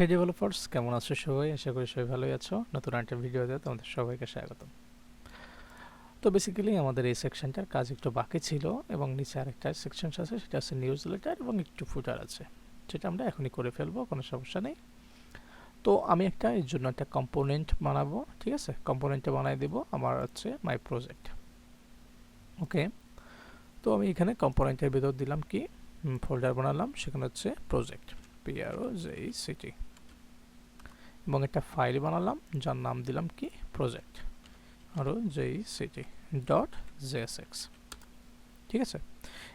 হে developers কেমন আছো সবাই? আশা করি সবাই ভালোই আছো। নতুন একটা ভিডিওতে তোমাদের সবাইকে স্বাগত তো বেসিক্যালি আমাদের এই সেকশনটার কাজ একটু বাকি ছিল এবং নিচে আরেকটা সেকশন আছে, সেটা আছে নিউজ লেটার এবং একটু ফুটার আছে, যেটা আমরা এখনই করে ফেলব, কোনো সমস্যা নেই। তো আমি একটা, এর জন্য একটা কম্পোনেন্ট বানাবো, ঠিক আছে? কম্পোনেন্টটা বানাই দেবো, আমার হচ্ছে মাই প্রজেক্ট ওকে তো আমি এখানে কম্পোনেন্টের ভিতর দিলাম কি? ফোল্ডার বানালাম, সেখানে হচ্ছে প্রজেক্ট পিআরও জেই সিটি এবং একটা ফাইল বানালাম, যার নাম দিলাম কি? প্রজেক্ট আরও জেই সিটি ডট জেএসএক্স ঠিক আছে?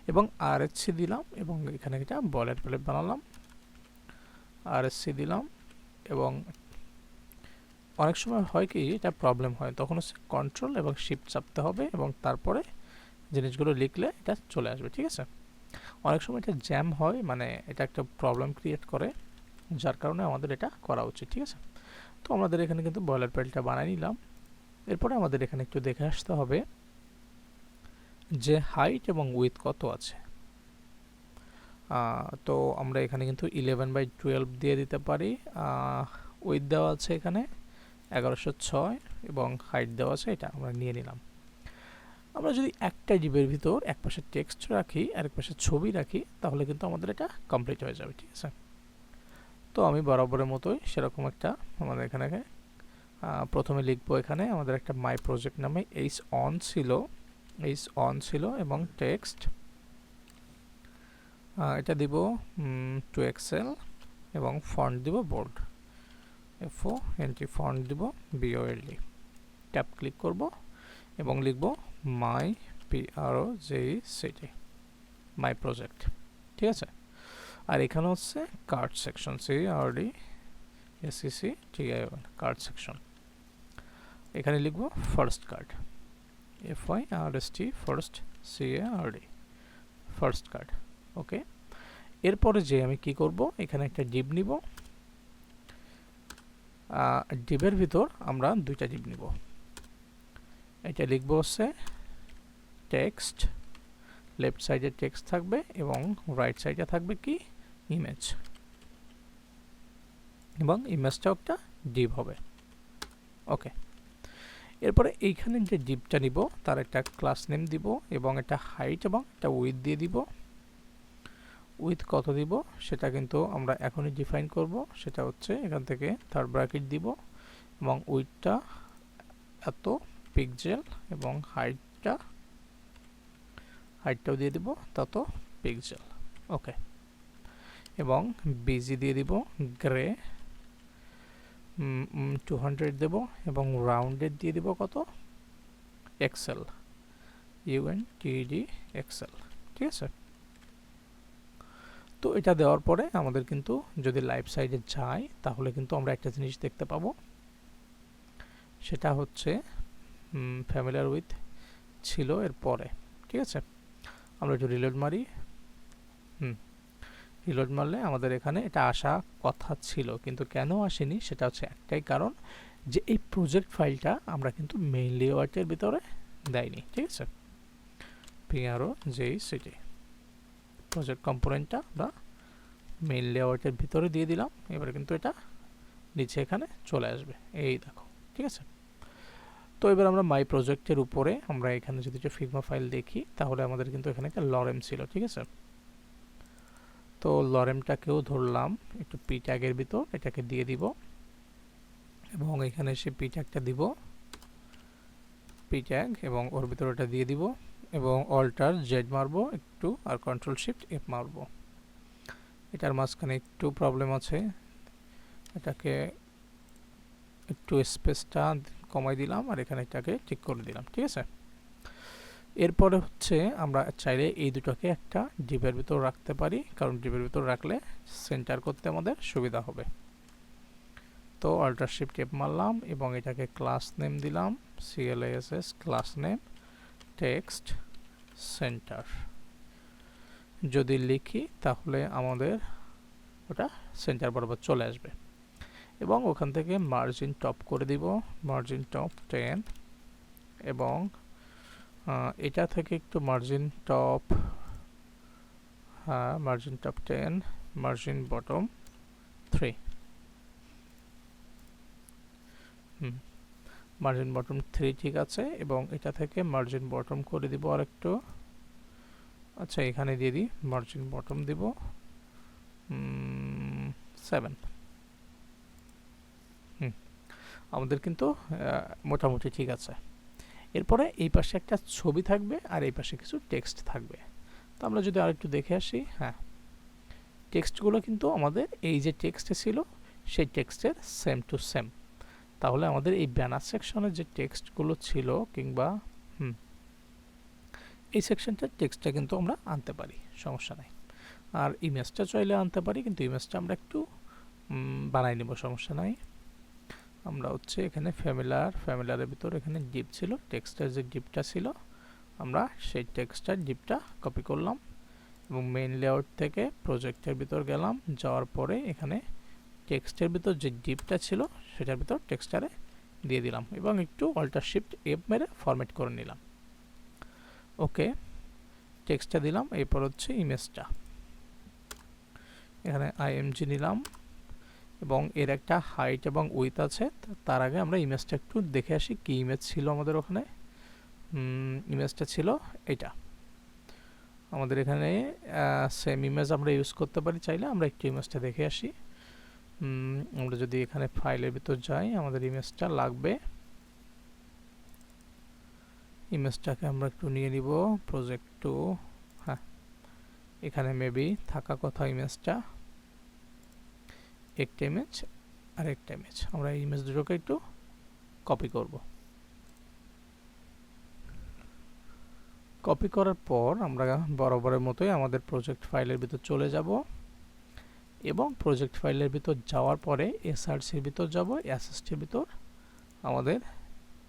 এবং আরএসসি দিলাম এবং এখানে একটা বলের প্লেট বানালাম। আরএসসি দিলাম এবং অনেক সময় হয় কি, এটা প্রবলেম হয়। তখন হচ্ছে কন্ট্রোল এবং শিফট চাপতে হবে এবং তারপরে জিনিসগুলো লিখলে এটা চলে আসবে। ঠিক আছে? অনেক সময় এটা জ্যাম হয় মানে এটা একটা প্রবলেম ক্রিয়েট করে। যার কারণে আমাদের এটা করা উচিত, ঠিক আছে? তো আমাদের এখানে কিন্তু বয়লার প্যালটা বানিয়ে নিলাম। এরপরে আমাদের এখানে একটু দেখে আসতে হবে যে হাইট এবং উইথ কত আছে। তো আমরা এখানে কিন্তু ইলেভেন বাই টুয়েলভ দিয়ে দিতে পারি। উইথ দেওয়া আছে এখানে এগারোশো ছয় এবং হাইট দেওয়া আছে এটা আমরা নিয়ে নিলাম। আমরা যদি একটা জিবের ভিতর এক পাশে টেক্সট রাখি আর এক পাশে ছবি রাখি, তাহলে কিন্তু আমাদের এটা কমপ্লিট হয়ে যাবে, ঠিক আছে? তো আমি বরাবরের মতোই সেরকম একটা আমাদের এখানে প্রথমে লিখব এখানে আমাদের একটা মাই প্রজেক্ট নামে এইচ অন ছিল এইচ অন ছিল এবং টেক্সট এটা দিব টু এক্সেল এবং ফন্ট দিব bold F O N T font দিব B O L D tap click করব এবং লিখব my P R O J C T my project ঠিক আছে? আর এখানে হচ্ছে card section C R D S C C T I one card section এখানে লিখব first card F Y R S T first C A R D first card okay এরপরে যে আমি কি করব, এখানে একটা ডিপ নিব। ডিপের ভিতর আমরা দুইটা ডিপ নিব। এটা লিখব হচ্ছে টেক্সট লেফট সাইডে টেক্সট থাকবে এবং রাইট সাইডে থাকবে কি? ইমেজ এবং ইমেজটাও একটা ডিপ হবে। ওকে এরপরে এইখানে যে ডিপটা নিব, তার একটা ক্লাস নেম দিব এবং একটা হাইট এবং একটা উইথ দিয়ে দিব। উইথ কত দিব? সেটা কিন্তু আমরা এখনই ডিফাইন করব। সেটা হচ্ছে এখান থেকে থার্ড ব্র্যাকেট দিব এবং উইথটা এত পিকজেল এবং হাইটটা হাইটটাও দিয়ে দিব, তত পিকজেল ওকে এবং বিজি দিয়ে দিব গ্রে টু হান্ড্রেড দেবো এবং রাউন্ডেড দিয়ে দিব কত? এক্সেল ইউএন টিডি এক্সেল ঠিক আছে? তো এটা দেওয়ার পরে আমাদের কিন্তু যদি লাইভ সাইডে যাই তাহলে কিন্তু আমরা একটা জিনিস দেখতে পাবো। সেটা হচ্ছে ফ্যামিলিয়ার উইথ ছিল এর পরে ঠিক আছে? আমরা একটু রিলোড মারি। হুম। রিলোড মারলে আমাদের এখানে এটা আসা কথা ছিল, কিন্তু কেন আসেনি সেটা হচ্ছে একটাই কারণ যে এই প্রজেক্ট ফাইলটা আমরা কিন্তু মেইন লেআউটের ভিতরে দেয়নি, ঠিক আছে? P R O J C T project কম্পোনেন্টটা আমরা মেইন লেআউটের ভিতরে দিয়ে দিলাম, এবারে কিন্তু এটা নিচে এখানে চলে আসবে, এই দেখো, ঠিক আছে? তো এবার আমরা মাই প্রজেক্টের উপরে আমরা এখানে যদি ফিগমা ফাইল দেখি, তাহলে আমাদের কিন্তু এখানে একটা লরেম ছিল, ঠিক আছে? তো লরেমটাকেও ধরলাম, একটু পি ট্যাগের ভিতর, এটাকে দিয়ে দিব এবং এখানে সে পি ট্যাগটা দিব পি ট্যাগ এবং ওর ভিতর ওটা দিয়ে দিব এবং অল্টার জেড মারবো, একটু আর কন্ট্রোল শিফট এফ মারবো। এটার মাঝখানে একটু প্রবলেম আছে, এটাকে একটু স্পেসটা কমাই দিলাম আর এখানে এটাকে ঠিক করে দিলাম, ঠিক আছে? এরপরে হচ্ছে আমরা চাইলে এই দুটোকে একটা ডিপের ভিতর রাখতে পারি, কারণ ডিপের ভিতর রাখলে সেন্টার করতে আমাদের সুবিধা হবে। তো আল্ট্রাশিপ টেপ মারলাম এবং এটাকে ক্লাস নেম দিলাম C L S S class name, text, centre. যদি লিখি তাহলে আমাদের ওটা সেন্টার বরাবর চলে আসবে। এবং ওখান থেকে মার্জিন টপ করে দিব, মার্জিন টপ টেন, এবং এটা থেকে একটু মার্জিন টপ হ্যাঁ margin top ten margin bottom three hmm margin bottom three ঠিক আছে, এবং এটা থেকে মার্জিন বটম করে দিব আর একটু আচ্ছা এখানে দিয়ে দিই মার্জিন বটম দিব। সেভেন হুম, আমাদের কিন্তু মোটামুটি ঠিক আছে। এরপরে এই পাশে একটা ছবি থাকবে আর এই পাশে কিছু টেক্সট থাকবে। তো আমরা যদি আরেকটু দেখে আসি হ্যাঁ টেক্সটগুলো কিন্তু আমাদের এই যে টেক্সটে ছিল, সেই টেক্সটের সেম টু সেম। তাহলে আমাদের এই ব্যানার সেকশনের যে টেক্সটগুলো ছিল কিংবা, হুম, এই সেকশনটার টেক্সটটা কিন্তু আমরা আনতে পারি, সমস্যা নাই। আর ইমেজটা চাইলে আনতে পারি, কিন্তু ইমেজটা আমরা একটু বানাই নেব, সমস্যা নাই। আমরা হচ্ছে এখানে ফ্যামিলার ফ্যামিলারের ভিতর এখানে ডিপ ছিল টেক্সটের যে ডিপটা ছিল। আমরা সেই টেক্সটার ডিপটা কপি করলাম এবং মেইন লেআউট থেকে প্রজেক্টের ভিতর গেলাম। যাওয়ার পরে এখানে টেক্সটের ভিতর যে ডিপটা ছিল, সেটার ভিতর টেক্সটারে দিয়ে দিলাম এবং একটু অল্টার শিফট এফ মেরে ফরম্যাট করে নিলাম। ওকে টেক্সটটা দিলাম, এরপর হচ্ছে ইমেজটা এখানে আইএমজি নিলাম। এবং এর একটা হাইট এবং উইথ আছে তার আগে আমরা ইমেজটা একটু দেখে আসি কি ইমেজ ছিল আমাদের ওখানে। ইমেজটা ছিল এটা। আমাদের এখানে সেম ইমেজ আমরা ইউজ করতে পারি চাইলে, আমরা একটু ইমেজটা দেখে আসি। আমরা যদি এখানে ফাইলের ভিতর যাই, আমাদের ইমেজটা লাগবে। ইমেজটাকে আমরা একটু নিয়ে নিব প্রজেক্ট টু হ্যাঁ। এখানে মেবি থাকা কথা ইমেজটা একটা ইমেজ আর একটা ইমেজ আমরা এই ইমেজ দুটোকে একটু কপি করব। কপি করার পর আমরা বরাবরের মতোই আমাদের প্রজেক্ট ফাইলের ভিতর চলে যাব এবং প্রজেক্ট ফাইলের ভিতর যাওয়ার পরে এসআরসির ভিতর যাব এসএসটির ভিতর আমাদের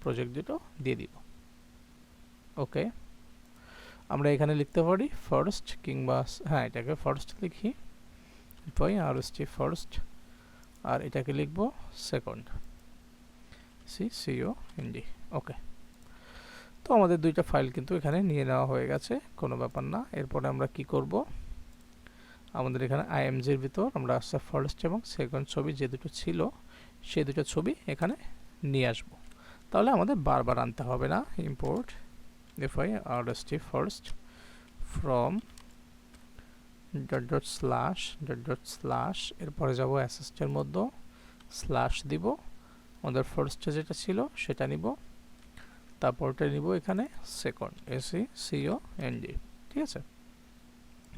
প্রজেক্ট দুটো দিয়ে দিব। ওকে আমরা এখানে লিখতে পারি ফার্স্ট কিংবা হ্যাঁ এটাকে ফার্স্ট লিখি। আর এসটি ফার্স্ট আর এটাকে লিখব second C C O N D okay তো আমাদের দুইটা ফাইল কিন্তু এখানে নিয়ে নেওয়া হয়ে গেছে, কোনো ব্যাপার না। এরপরে আমরা কি করব? আমাদের এখানে আইএমজির ভিতর আমরা আসছে ফার্স্ট এবং সেকেন্ড ছবি, যে দুটো ছিল সেই দুটো ছবি এখানে নিয়ে আসব। তাহলে আমাদের বারবার আনতে হবে না। Import F I R S T first from dot dot slash dot dot slash এরপরে যাব অ্যাসেস্টের মধ্যে স্ল্যাশ দিব, আমাদের ফার্স্টে যেটা ছিল সেটা নিব, তারপরটা নিব এখানে সেকেন্ড এসি সিও এনডি ঠিক আছে?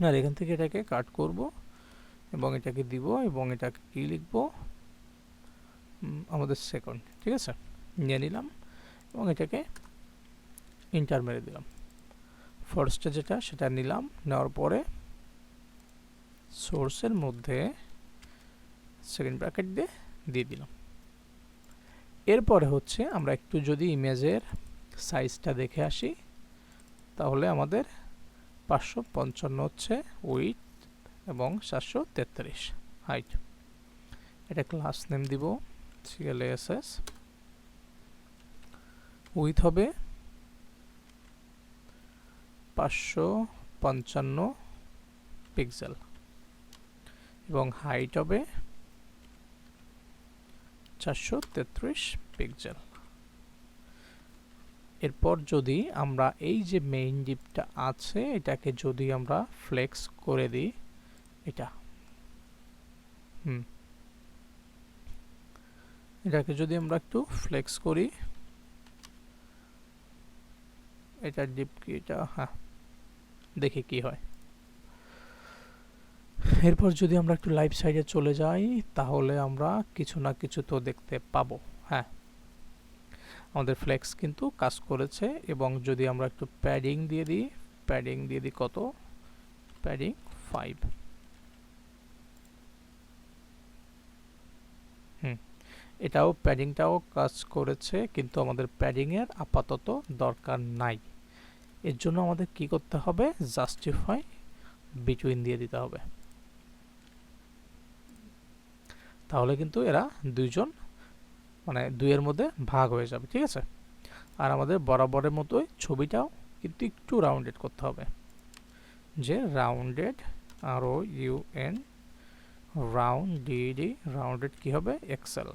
আর এখান থেকে এটাকে কাট করব এবং এটাকে দিব এবং এটাকে কি লিখব? আমাদের সেকেন্ড ঠিক আছে? নিয়ে নিলাম এবং এটাকে ইন্টার মেরে দিলাম। ফার্স্টে যেটা সেটা নিলাম, নেওয়ার পরে সোর্সের মধ্যে সেকেন্ড ব্র্যাকেট দিয়ে দিয়ে দিলাম। এরপরে হচ্ছে আমরা একটু যদি ইমেজের সাইজটা দেখে আসি, তাহলে আমাদের পাঁচশো পঞ্চান্ন হচ্ছে উইথ এবং সাতশো তেত্রিশ হাইট এটা ক্লাস নেম দিব এস এস উইথ হবে পাঁচশো পঞ্চান্ন পিক্সেল এবং হাইট হবে চারশো তেত্রিশ পিক্সেল এরপর যদি আমরা এই যে মেইন ডিপটা আছে, এটাকে যদি আমরা ফ্লেক্স করে দিই, এটা, হুম, এটাকে যদি আমরা একটু ফ্লেক্স করি, এটা ডিপ কি, এটা হ্যাঁ দেখি কি হয়। এরপর যদি আমরা একটু লাইভ সাইডে চলে যাই, তাহলে আমরা কিছু না কিছু তো দেখতে পাবো হ্যাঁ। আমাদের ফ্লেক্স কিন্তু কাজ করেছে এবং যদি আমরা একটু প্যাডিং দিয়ে দিই প্যাডিং দিয়ে দিই কত? প্যাডিং ফাইভ হুম, এটাও প্যাডিংটাও কাজ করেছে কিন্তু আমাদের প্যাডিংয়ের আপাতত দরকার নাই। এর জন্য আমাদের কি করতে হবে? জাস্টিফাই বিটুইন দিয়ে দিতে হবে। তাহলে কিন্তু এরা দুইজন মানে দুইয়ের মধ্যে ভাগ হয়ে যাবে, ঠিক আছে? আর আমাদের বরাবরের মতোই ছবিটাও কিন্তু একটু রাউন্ডেড করতে হবে। যে rounded R O U N round D D rounded কী হবে? এক্সেল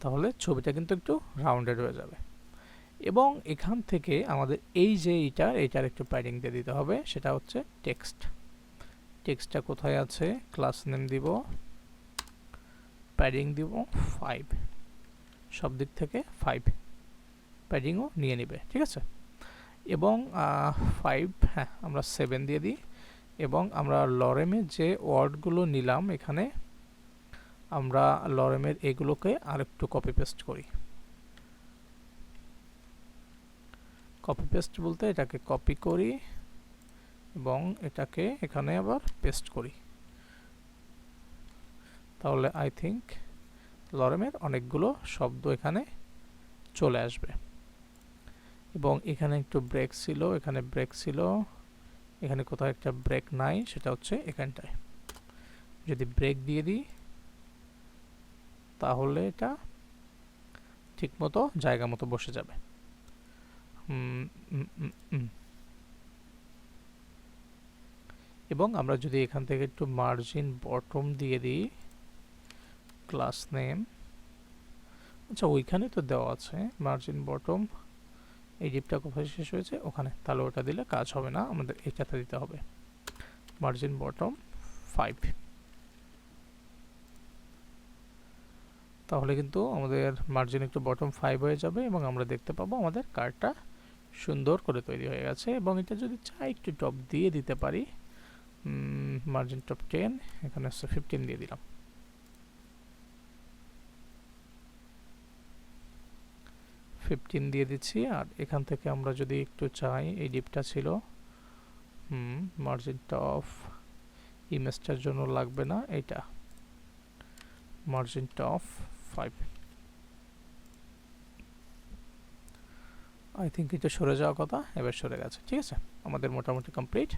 তাহলে ছবিটা কিন্তু একটু রাউন্ডেড হয়ে যাবে। এবং এখান থেকে আমাদের এই যে এইটার এইটার একটু প্যাডিং দিয়ে দিতে হবে, সেটা হচ্ছে টেক্সট টেক্সটটা কোথায় আছে? ক্লাস নেম দিব। প্যাডিং দিব ফাইভ সব দিক থেকে ফাইভ প্যাডিংও নিয়ে নিবে, ঠিক আছে? এবং ফাইভ হ্যাঁ আমরা সেভেন দিয়ে দিই। এবং আমরা লরেমে যে ওয়ার্ডগুলো নিলাম এখানে, আমরা লরেমের এগুলোকে আরেকটু কপি পেস্ট করি। কপি পেস্ট বলতে এটাকে কপি করি। এবং এটাকে এখানে আবার পেস্ট করি। তাহলে আই থিঙ্ক লরেমের অনেকগুলো শব্দ এখানে চলে আসবে। এবং এখানে একটু ব্রেক ছিল, এখানে ব্রেক ছিল, এখানে কোথাও একটা ব্রেক নাই, সেটা হচ্ছে এখানটায়। যদি ব্রেক দিয়ে দিই, তাহলে এটা ঠিকমতো জায়গা মতো বসে যাবে। এবং আমরা যদি এখান থেকে একটু মার্জিন বটম দিয়ে দিই ক্লাস নেম আচ্ছা ওইখানে তো দেওয়া আছে মার্জিন বটম এই ডিপটা কোথায় শেষ হয়েছে? ওখানে। তাহলে ওটা দিলে কাজ হবে না, আমাদের এটাতে দিতে হবে। মার্জিন বটম ফাইভ তাহলে কিন্তু আমাদের মার্জিন একটু বটম ফাইভ হয়ে যাবে এবং আমরা দেখতে পাবো আমাদের কার্ডটা সুন্দর করে তৈরি হয়ে গেছে এবং এটা যদি চাই একটু টপ দিয়ে দিতে পারি মার্জিন টপ টেন এখানে হচ্ছে ফিফটিন দিয়ে দিলাম। ফিফটিন দিয়ে দিচ্ছি, আর এখান থেকে আমরা যদি একটু চাই, এই ডিপটা ছিল, হুম মার্জিনটা অফ ইমেজটার জন্য লাগবে না এটা মার্জিনটা অফ ফাইভ আই থিঙ্ক এটা সরে যাওয়ার কথা, এবার সরে গেছে, ঠিক আছে? আমাদের মোটামুটি কমপ্লিট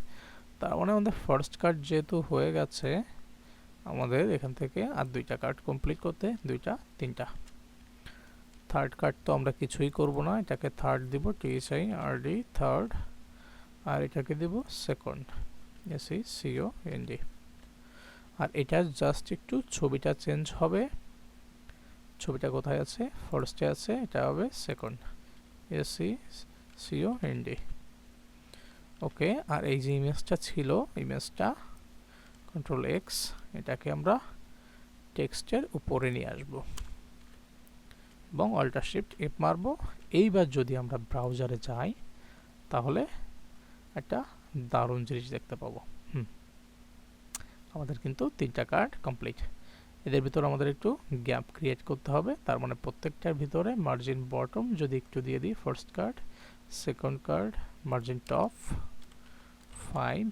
তার মানে আমাদের ফার্স্ট কার্ড যেহেতু হয়ে গেছে, আমাদের এখান থেকে আর দুইটা কার্ড কমপ্লিট করতে, দুইটা, তিনটা। থার্ড কার্ড তো আমরা কিছুই করব না, এটাকে থার্ড দিব টিএসআই আরডি থার্ড আর এটাকে দিব second S E C O N D আর এটা জাস্ট একটু ছবিটা চেঞ্জ হবে, ছবিটা কোথায় আছে? ফার্স্টে আছে, এটা হবে second S E C O N D okay, আর এই যে ইমেজটা ছিল, ইমেজটা কন্ট্রোল এক্স এটাকে আমরা টেক্সটের উপরে নিয়ে আসব। এবং অল্টার শিফট এফ মারবো। এইবার যদি আমরা ব্রাউজারে যাই, তাহলে একটা দারুণ জিনিস দেখতে পাবো। হুম। আমাদের কিন্তু তিনটা কার্ড কমপ্লিট এদের ভিতরে আমাদের একটু গ্যাপ ক্রিয়েট করতে হবে। তার মানে প্রত্যেকটার ভিতরে মার্জিন বটম যদি একটু দিয়ে দিই first card second card margin top five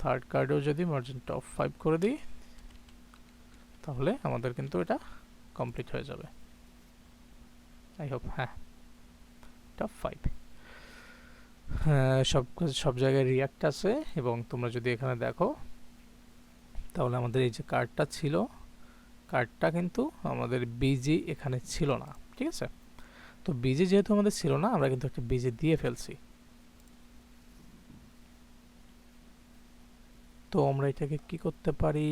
third কার্ডেও যদি মার্জিন টপ ফাইভ করে দিই, তাহলে আমাদের কিন্তু এটা কমপ্লিট হয়ে যাবে। আই হোপ হ্যাঁ টপ ফাইভ সব সব জায়গায় রিয়াক্ট আছে এবং তোমরা যদি এখানে দেখো, তাহলে আমাদের এই যে কার্ডটা ছিল কার্ডটা কিন্তু আমাদের বিজি এখানে ছিল না, ঠিক আছে? তো বিজি যেহেতু আমাদের ছিল না, আমরা কিন্তু একটা বিজি দিয়ে ফেলছি। তো আমরা এটাকে কি করতে পারি?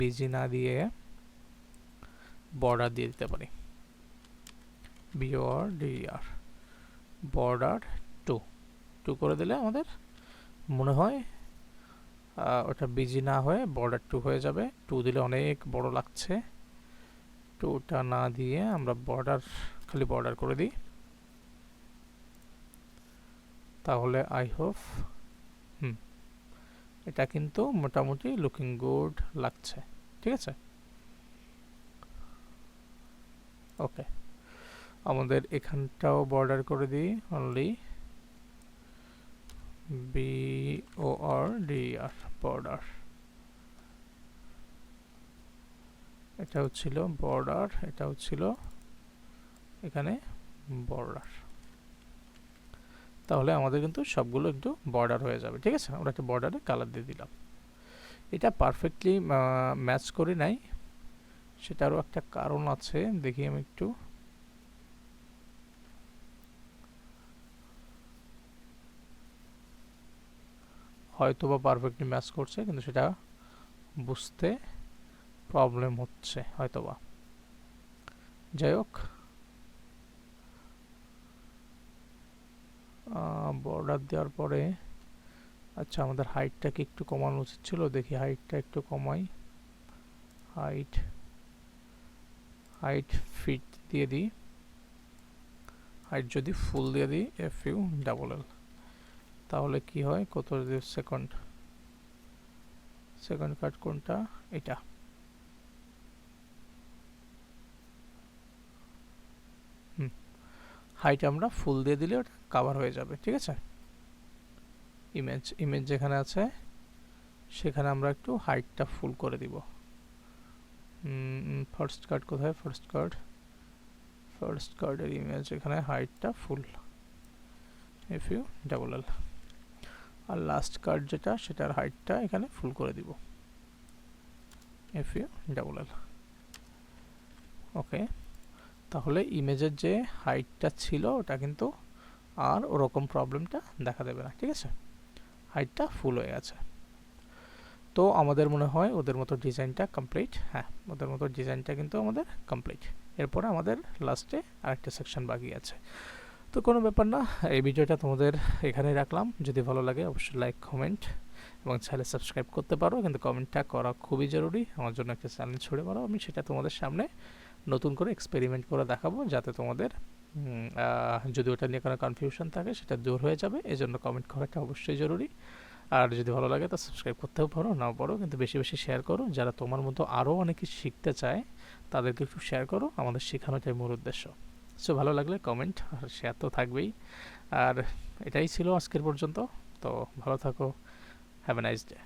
বিজি না দিয়ে বর্ডার দিয়ে দিতে পারি। B O R D R border two two করে দিলে আমাদের মনে হয় ওটা বিজি না হয়ে বর্ডার টু হয়ে যাবে। টু দিলে অনেক বড় লাগছে। টুটা না দিয়ে আমরা বর্ডার খালি বর্ডার করে দিই। তাহলে আই হোপ হুম, এটা কিন্তু মোটামুটি লুকিং গুড লাগছে, ঠিক আছে? ওকে আমাদের এখানটাও বর্ডার করে দিই only B O R D R border এটা হচ্ছিল বর্ডার এটা হচ্ছিল এখানে বর্ডার তাহলে আমাদের কিন্তু সবগুলো একটু বর্ডার হয়ে যাবে, ঠিক আছে? আমরা একটা বর্ডারে কালার দিয়ে দিলাম। এটা পারফেক্টলি ম্যাচ করি নাই। সেটারও একটা কারণ আছে, দেখি আমি একটু। হয়তো বা পারফেক্টলি ম্যাচ করছে, কিন্তু সেটা বুঝতে প্রবলেম হচ্ছে হয়তো বা যাই হোক। বর্ডার দেওয়ার পরে আচ্ছা আমাদের হাইটটাকে একটু কমানো উচিত ছিল। দেখি হাইটটা একটু কমাই। হাইট হাইট ফিট দিয়ে দিই। হাইট যদি ফুল দিয়ে দিই এফ ইউ ডাবল এল তাহলে কি হয়? কত সেকেন্ড? সেকেন্ড কাট কোনটা? এটা। হাইট আমরা ফুল দিয়ে দিলে ওটা কাভার হয়ে যাবে, ঠিক আছে? ইমেজ ইমেজ যেখানে আছে, সেখানে আমরা একটু হাইটটা ফুল করে দিব। ফার্স্ট কার্ড কোথায়? ফার্স্ট কার্ড ফার্স্ট কার্ডের ইমেজ এখানে হাইটটা full F U double L আর লাস্ট কার্ড যেটা, সেটার হাইটটা এখানে ফুল করে দিব। F U double L okay তাহলে ইমেজের যে হাইটটা ছিল, ওটা কিন্তু আর ওরকম প্রবলেমটা দেখা দেবে না, ঠিক আছে? হাইটটা ফুল হয়ে গেছে। তো আমাদের মনে হয় ওদের মতো ডিজাইনটা কমপ্লিট হ্যাঁ ওদের মতো ডিজাইনটা কিন্তু আমাদের কমপ্লিট এরপরে আমাদের লাস্টে আরেকটা সেকশন বাকি আছে। তো কোনো ব্যাপার না, এই ভিডিওটা তোমাদের এখানেই রাখলাম। যদি ভালো লাগে, অবশ্যই লাইক কমেন্ট এবং চ্যানেল সাবস্ক্রাইব করতে পারো। কিন্তু কমেন্টটা করা খুবই জরুরি। আমার জন্য একটা চ্যালেঞ্জ ছুড়ে পারো আমি সেটা তোমাদের সামনে নতুন করে এক্সপেরিমেন্ট করে দেখাবো যাতে তোমাদের যদি ওটা নিয়ে কোনো কনফিউশন থাকে সেটা দূর হয়ে যাবে। এই জন্য কমেন্ট করাটা অবশ্যই জরুরি। আর যদি ভালো লাগে তা সাবস্ক্রাইব করতেও পারো, নাও পারো, কিন্তু বেশি বেশি শেয়ার করো। যারা তোমার মতো আরও অনেক কিছু শিখতে চায়, তাদেরকে একটু শেয়ার করো। আমাদের শেখানোটাই মূল উদ্দেশ্য। সো ভালো লাগলে কমেন্ট আর শেয়ার তো থাকবেই। আর এটাই ছিল আজকের পর্যন্ত। তো ভালো থাকো। Have a nice day